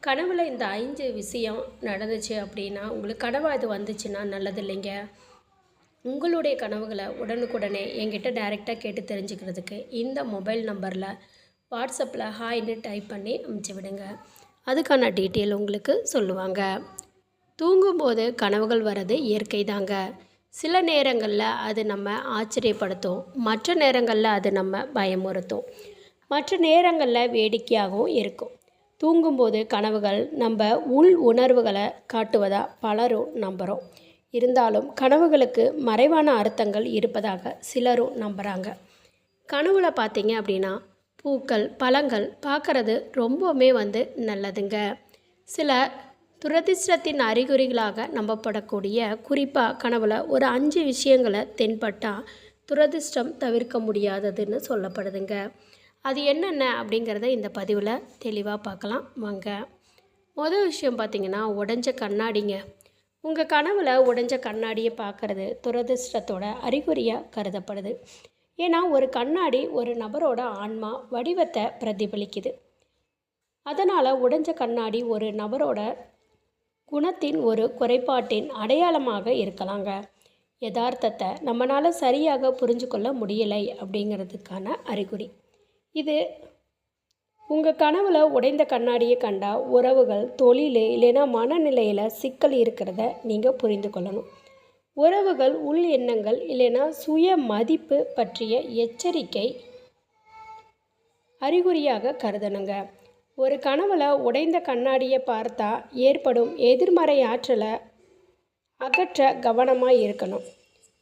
கனவில் இந்த ஐந்து விஷயம் நடந்துச்சு அப்படின்னா உங்களுக்கு கனவாக இது வந்துச்சுன்னா நல்லது இல்லைங்க. உங்களுடைய கனவுகளை உடனுக்குடனே என்கிட்ட டைரெக்டாக கேட்டு தெரிஞ்சுக்கிறதுக்கு இந்த மொபைல் நம்பரில் வாட்ஸ்அப்பில் ஹாய்னு டைப் பண்ணி அமுச்சு விடுங்க. அதுக்கான டீட்டெயில் உங்களுக்கு சொல்லுவாங்க. தூங்கும்போது கனவுகள் வர்றது இயற்கை தாங்க. சில நேரங்களில் அது நம்ம ஆச்சரியப்படுத்தும். மற்ற நேரங்களில் அது நம்ம பயமுறுத்தும். மற்ற நேரங்களில் வேடிக்கையாகவும் இருக்கும். தூங்கும்போது கனவுகள் நம்ம உள் உணர்வுகளை காட்டுவதா பலரும் நம்புகிறோம் இருந்தாலும் கனவுகளுக்கு மறைவான அர்த்தங்கள் இருப்பதாக சிலரும் நம்புகிறாங்க கனவுல பார்த்தீங்க அப்படின்னா பூக்கள் பழங்கள் பார்க்கறது ரொம்பவுமே வந்து நல்லதுங்க. சில துரதிர்ஷ்டத்தின் அறிகுறிகளாக நம்பப்படக்கூடிய குறிப்பாக கனவுல ஒரு அஞ்சு விஷயங்களை தென்பட்டால் துரதிர்ஷ்டம் தவிர்க்க முடியாததுன்னு சொல்லப்படுதுங்க. அது என்னென்ன அப்படிங்கிறத இந்த பதிவில் தெளிவாக பார்க்கலாம். வாங்க. மொதல் விஷயம் பார்த்தீங்கன்னா உடஞ்ச கண்ணாடிங்க. உங்கள் கனவில் உடஞ்ச கண்ணாடியை பார்க்குறது துரதிர்ஷ்டத்தோட அறிகுறியாக கருதப்படுது. ஏன்னா ஒரு கண்ணாடி ஒரு நபரோட ஆன்மா வடிவத்தை பிரதிபலிக்குது. அதனால் உடஞ்ச கண்ணாடி ஒரு நபரோட குணத்தின் ஒரு குறைபாட்டின் அடையாளமாக இருக்கலாங்க. யதார்த்தத்தை நம்மளால் சரியாக புரிஞ்சு கொள்ள முடியலை அப்படிங்கிறதுக்கான அறிகுறி. இது உங்கள் கனவில் உடைந்த கண்ணாடியை கண்டா உறவுகள் தொழில் இல்லைன்னா மனநிலையில் சிக்கல் இருக்கிறத நீங்கள் புரிந்து கொள்ளணும். உறவுகள் உள் எண்ணங்கள் இல்லைன்னா சுய மதிப்பு பற்றிய எச்சரிக்கை அறிகுறியாக கருதணுங்க. ஒரு கனவுல உடைந்த கண்ணாடியை பார்த்தா ஏற்படும் எதிர்மறை ஆற்றலை அகற்ற கவனமாக இருக்கணும்.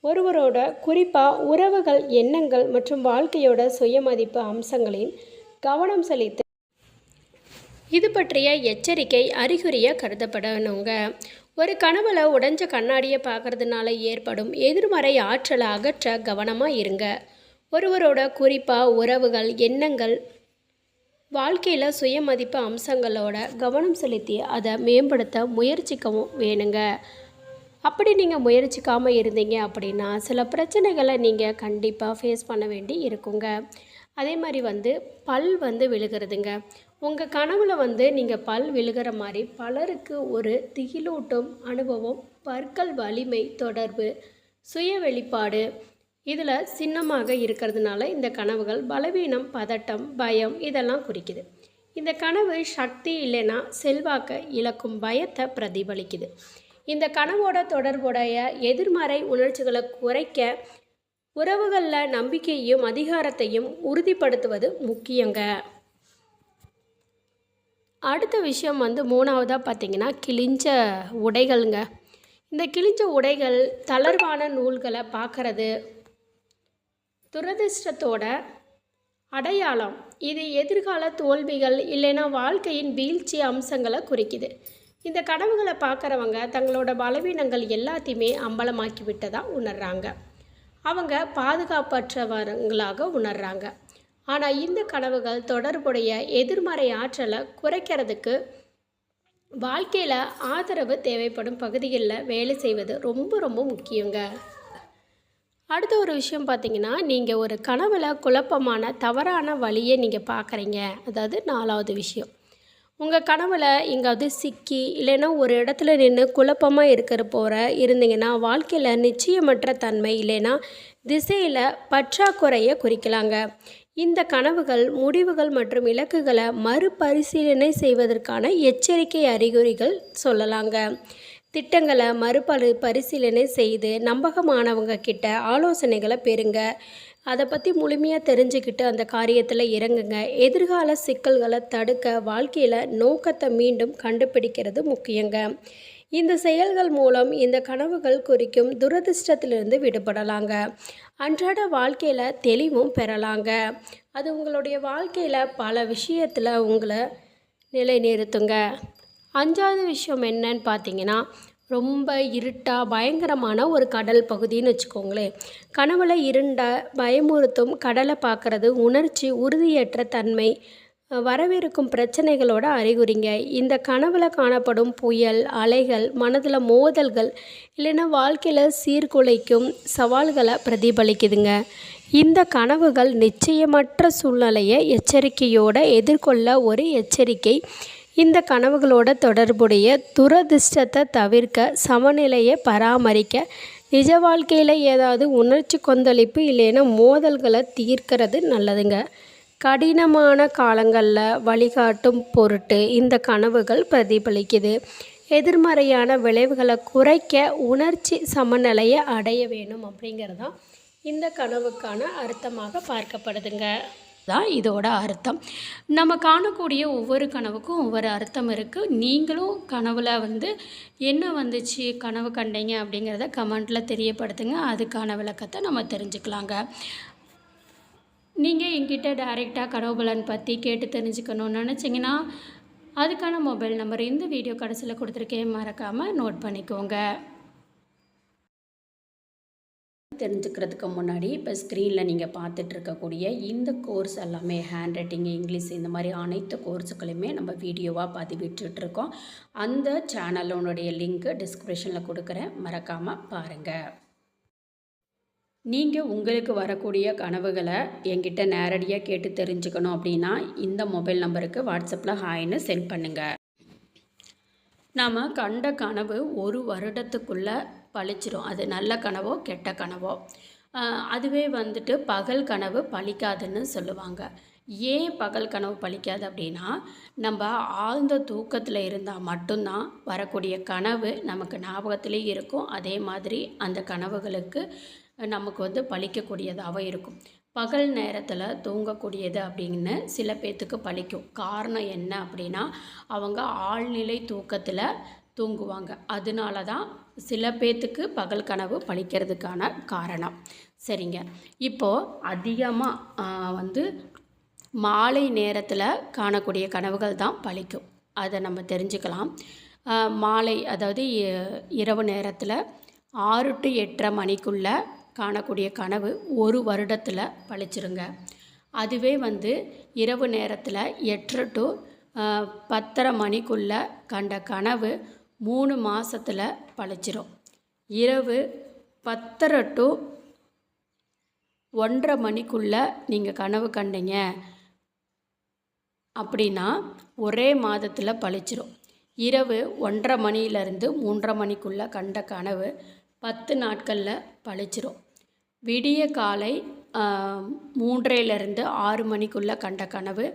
ஒருவரோட குறிப்பாக உறவுகள் எண்ணங்கள் மற்றும் வாழ்க்கையோட சுயமதிப்பு அம்சங்களின் கவனம் செலுத்தி. இது பற்றிய எச்சரிக்கை அறிகுறியாக கருதப்படணுங்க. ஒரு கனவுல உடைஞ்ச கண்ணாடியை பார்க்கறதுனால ஏற்படும் எதிர்மறை ஆற்றலை அகற்ற கவனமாக இருங்க. ஒருவரோட குறிப்பாக உறவுகள் எண்ணங்கள் வாழ்க்கையில் சுயமதிப்பு அம்சங்களோட கவனம் செலுத்தி அதை மேம்படுத்த முயற்சிக்கவும் வேணுங்க. அப்படி நீங்கள் முயற்சிக்காமல் இருந்தீங்க அப்படின்னா சில பிரச்சனைகளை நீங்கள் கண்டிப்பாக ஃபேஸ் பண்ண வேண்டி இருக்குங்க. அதே மாதிரி வந்து பல் வந்து விழுகிறதுங்க. உங்கள் கனவில் வந்து நீங்கள் பல் விழுகிற மாதிரி பலருக்கு ஒரு திகிலூட்டும் அனுபவம் பற்கள் வலிமை தொடர்பு சுய வெளிப்பாடு இதில் சின்னமாக இருக்கிறதுனால இந்த கனவுகள் பலவீனம் பதட்டம் பயம் இதெல்லாம் குறிக்குது. இந்த கனவு சக்தி இல்லைன்னா செல்வாக்க இழக்கும் பயத்தை பிரதிபலிக்குது. இந்த கனவோட தொடர்புடைய எதிர்மறை உணர்ச்சிகளை குறைக்க உறவுகளில் நம்பிக்கையும் அதிகாரத்தையும் உறுதிப்படுத்துவது முக்கியங்க. அடுத்த விஷயம் வந்து மூணாவதாக பார்த்தீங்கன்னா கிழிஞ்ச உடைகள்ங்க. இந்த கிழிஞ்ச உடைகள் தளர்வான நூல்களை பார்க்கறது துரதிர்ஷ்டத்தோட அடையாளம். இது எதிர்கால தோல்விகள் இல்லைன்னா வாழ்க்கையின் வீழ்ச்சி அம்சங்களை குறிக்குது. இந்த கனவுகளை பார்க்குறவங்க தங்களோட பலவீனங்கள் எல்லாத்தையுமே அம்பலமாக்கி விட்டதாக உணர்றாங்க. அவங்க பாதுகாப்பற்றவங்களாக உணர்றாங்க. ஆனால் இந்த கனவுகள் தொடர்புடைய எதிர்மறை ஆற்றலை குறைக்கிறதுக்கு வாழ்க்கையில் ஆதரவு தேவைப்படும் பகுதிகளில் வேலை செய்வது ரொம்ப ரொம்ப முக்கியங்க. அடுத்த ஒரு விஷயம் பார்த்தீங்கன்னா நீங்கள் ஒரு கனவில் குழப்பமான தவறான வழியை நீங்கள் பார்க்குறீங்க. அதாவது நாலாவது விஷயம். உங்கள் கனவில் எங்காவது சிக்கி இல்லைன்னா ஒரு இடத்துல நின்று குழப்பமாக இருக்கிற போகிற இருந்தீங்கன்னா வாழ்க்கையில் நிச்சயமற்ற தன்மை இல்லைன்னா திசையில் பற்றாக்குறையை குறிக்கலாங்க. இந்த கனவுகள் முடிவுகள் மற்றும் இலக்குகளை மறுபரிசீலனை செய்வதற்கான எச்சரிக்கை அறிகுறிகள் சொல்லலாங்க. திட்டங்களை மறுபரி பரிசீலனை செய்து நம்பகமானவங்க கிட்ட ஆலோசனைகளை பெறுங்க. அதை பற்றி முழுமையாக தெரிஞ்சுக்கிட்டு அந்த காரியத்தில் இறங்குங்க. எதிர்கால சிக்கல்களை தடுக்க வாழ்க்கையில் நோக்கத்தை மீண்டும் கண்டுபிடிக்கிறது முக்கியங்க. இந்த செயல்கள் மூலம் இந்த கனவுகள் குறிக்கும் துரதிர்ஷ்டத்திலிருந்து விடுபடலாங்க. அன்றாட வாழ்க்கையில் தெளிவும் பெறலாங்க. அது உங்களுடைய வாழ்க்கையில் பல விஷயத்தில் உங்களை நிலைநிறுத்துங்க. அஞ்சாவது விஷயம் என்னன்னு பார்த்தீங்கன்னா ரொம்ப இருட்டாக பயங்கரமான ஒரு கடல் பகுதின்னு வச்சுக்கோங்களேன். கனவுல இருண்ட பயமுறுத்தும் கடலை பார்க்குறது உணர்ச்சி உறுதியற்ற தன்மை வரவிருக்கும் பிரச்சனைகளோட அறிகுறிங்க. இந்த கனவுல காணப்படும் புயல் அலைகள் மனதில் மோதல்கள் இல்லைன்னா வாழ்க்கையில் சீர்குலைக்கும் சவால்களை பிரதிபலிக்குதுங்க. இந்த கனவுகள் நிச்சயமற்ற சூழ்நிலையை எச்சரிக்கையோடு எதிர்கொள்ள ஒரு எச்சரிக்கை. இந்த கனவுகளோட தொடர்புடைய துரதிர்ஷ்டத்தை தவிர்க்க சமநிலையை பராமரிக்க நிஜ வாழ்க்கையில் ஏதாவது உணர்ச்சி கொந்தளிப்பு இல்லைன்னா மோதல்களை தீர்க்கிறது நல்லதுங்க. கடினமான காலங்களில் வழிகாட்டும் பொருட்டு இந்த கனவுகள் பிரதிபலிக்குது. எதிர்மறையான விளைவுகளை குறைக்க உணர்ச்சி சமநிலையை அடைய வேணும் அப்படிங்கிறது தான் இந்த கனவுக்கான அர்த்தமாக பார்க்கப்படுதுங்க. தான் இதோட அர்த்தம். நம்ம காணக்கூடிய ஒவ்வொரு கனவுக்கும் ஒவ்வொரு அர்த்தம் இருக்குது நீங்களும் கனவில் வந்து என்ன வந்துச்சு கனவு கண்டீங்க அப்படிங்கிறத கமெண்ட்டில் தெரியப்படுத்துங்க. அதுக்கான விளக்கத்தை நம்ம தெரிஞ்சுக்கலாங்க. நீங்கள் என்கிட்ட டைரெக்டாக கனவு பலன் பற்றி கேட்டு தெரிஞ்சுக்கணும்னு நினச்சிங்கன்னா அதுக்கான மொபைல் நம்பர் இந்த வீடியோ கடைசியில் கொடுத்துருக்கேன். மறக்காமல் நோட் பண்ணிக்கோங்க. தெரிஞ்சுக்கிறதுக்கு முன்னாடி இப்போ ஸ்க்ரீனில் நீங்கள் பார்த்துட்டு இருக்கக்கூடிய இந்த கோர்ஸ் எல்லாமே ஹேண்ட் ரைட்டிங் இங்கிலீஷ் இந்த மாதிரி அனைத்து கோர்ஸுகளையுமே நம்ம வீடியோவாக பதிவிட்டுருக்கோம் அந்த சேனலோனுடைய லிங்க்கு டிஸ்கிரிப்ஷனில் கொடுக்குறேன். மறக்காமல் பாருங்கள் நீங்கள் உங்களுக்கு வரக்கூடிய கனவுகளை என்கிட்ட நேரடியாக கேட்டு தெரிஞ்சுக்கணும் அப்படின்னா இந்த மொபைல் நம்பருக்கு வாட்ஸ்அப்பில் ஹாய்னு சென்ட் பண்ணுங்கள் நாம் கண்ட கனவு ஒரு வருடத்துக்குள்ளே பழிச்சிரும். அது நல்ல கனவோ கெட்ட கனவோ. அதுவே வந்துட்டு பகல் கனவு பழிக்காதுன்னு சொல்லுவாங்க. ஏன் பகல் கனவு பழிக்காது அப்படின்னா நம்ம ஆழ்ந்த தூக்கத்தில் இருந்தால் மட்டும்தான் வரக்கூடிய கனவு நமக்கு ஞாபகத்திலே இருக்கும். அதே மாதிரி அந்த கனவுகளுக்கு நமக்கு வந்து பழிக்கக்கூடியதாகவும் இருக்கும். பகல் நேரத்தில் தூங்கக்கூடியது அப்படின்னு சில பேர்த்துக்கு பழிக்கும். காரணம் என்ன அப்படின்னா அவங்க ஆழ்நிலை தூக்கத்தில் தூங்குவாங்க. அதனால தான் சில பேர்த்துக்கு பகல் கனவு பழிக்கிறதுக்கான காரணம். சரிங்க. இப்போது அதிகமாக வந்து மாலை நேரத்தில் காணக்கூடிய கனவுகள் தான் பழிக்கும். அதை நம்ம தெரிஞ்சுக்கலாம். மாலை அதாவது இரவு நேரத்தில் ஆறு டு எட்டரை மணிக்குள்ளே காணக்கூடிய கனவு ஒரு வருடத்தில் பழிச்சிருங்க. அதுவே வந்து இரவு நேரத்தில் எட்டரை டு பத்தரை மணிக்குள்ளே கண்ட கனவு மூணு மாதத்தில் பழிச்சிரும். இரவு பத்தரை டு ஒன்றரை மணிக்குள்ளே நீங்கள் கனவு கண்டீங்க. அப்படின்னா ஒரே மாதத்தில் பழிச்சிரும். இரவு ஒன்றரை மணியிலேருந்து மூன்றரை மணிக்குள்ளே கண்ட கனவு பத்து நாட்களில் பழிச்சிரும். விடிய காலை மூன்றையிலேருந்து ஆறு மணிக்குள்ளே கண்ட கனவு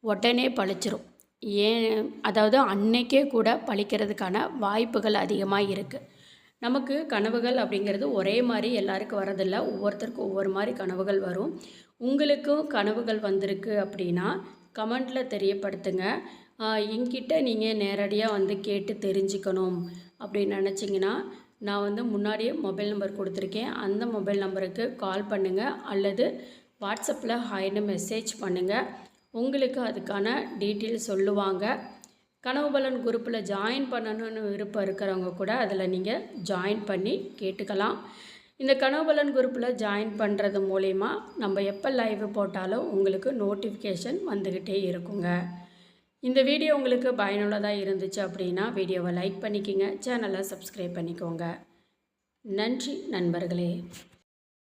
உடனே பழிச்சிரும். ஏன் அதாவது அன்னைக்கே கூட பழிக்கிறதுக்கான வாய்ப்புகள் அதிகமாக இருக்குது நமக்கு கனவுகள் அப்படிங்கிறது ஒரே மாதிரி எல்லாருக்கும் வரதில்லை ஒவ்வொருத்தருக்கும் ஒவ்வொரு மாதிரி கனவுகள் வரும். உங்களுக்கும் கனவுகள் வந்திருக்கு அப்படின்னா கமெண்ட்டில் தெரியப்படுத்துங்க. என்கிட்ட நீங்கள் நேரடியாக வந்து கேட்டு தெரிஞ்சுக்கணும் அப்படின்னு நினச்சிங்கன்னா நான் வந்து முன்னாடியே மொபைல் நம்பர் கொடுத்துருக்கேன். அந்த மொபைல் நம்பருக்கு கால் பண்ணுங்கள் அல்லது வாட்ஸ்அப்பில் ஹாய்னு மெசேஜ் பண்ணுங்கள் உங்களுக்கு அதுக்கான டீட்டெயில் சொல்லுவாங்க. கனவு பலன் குரூப்பில் ஜாயின் பண்ணணும்னு விருப்பம் இருக்கிறவங்க கூட அதில் நீங்கள் ஜாயின் பண்ணி கேட்டுக்கலாம். இந்த கனவு பலன் குரூப்பில் ஜாயின் பண்ணுறது மூலயமா நம்ம எப்போ லைவ் போட்டாலும் உங்களுக்கு நோட்டிஃபிகேஷன் வந்துக்கிட்டே இருக்குங்க. இந்த வீடியோ உங்களுக்கு பயனுள்ளதாக இருந்துச்சு அப்படின்னா வீடியோவை லைக் பண்ணிக்கோங்க சேனலை சப்ஸ்கிரைப் பண்ணிக்கோங்க. நன்றி நண்பர்களே.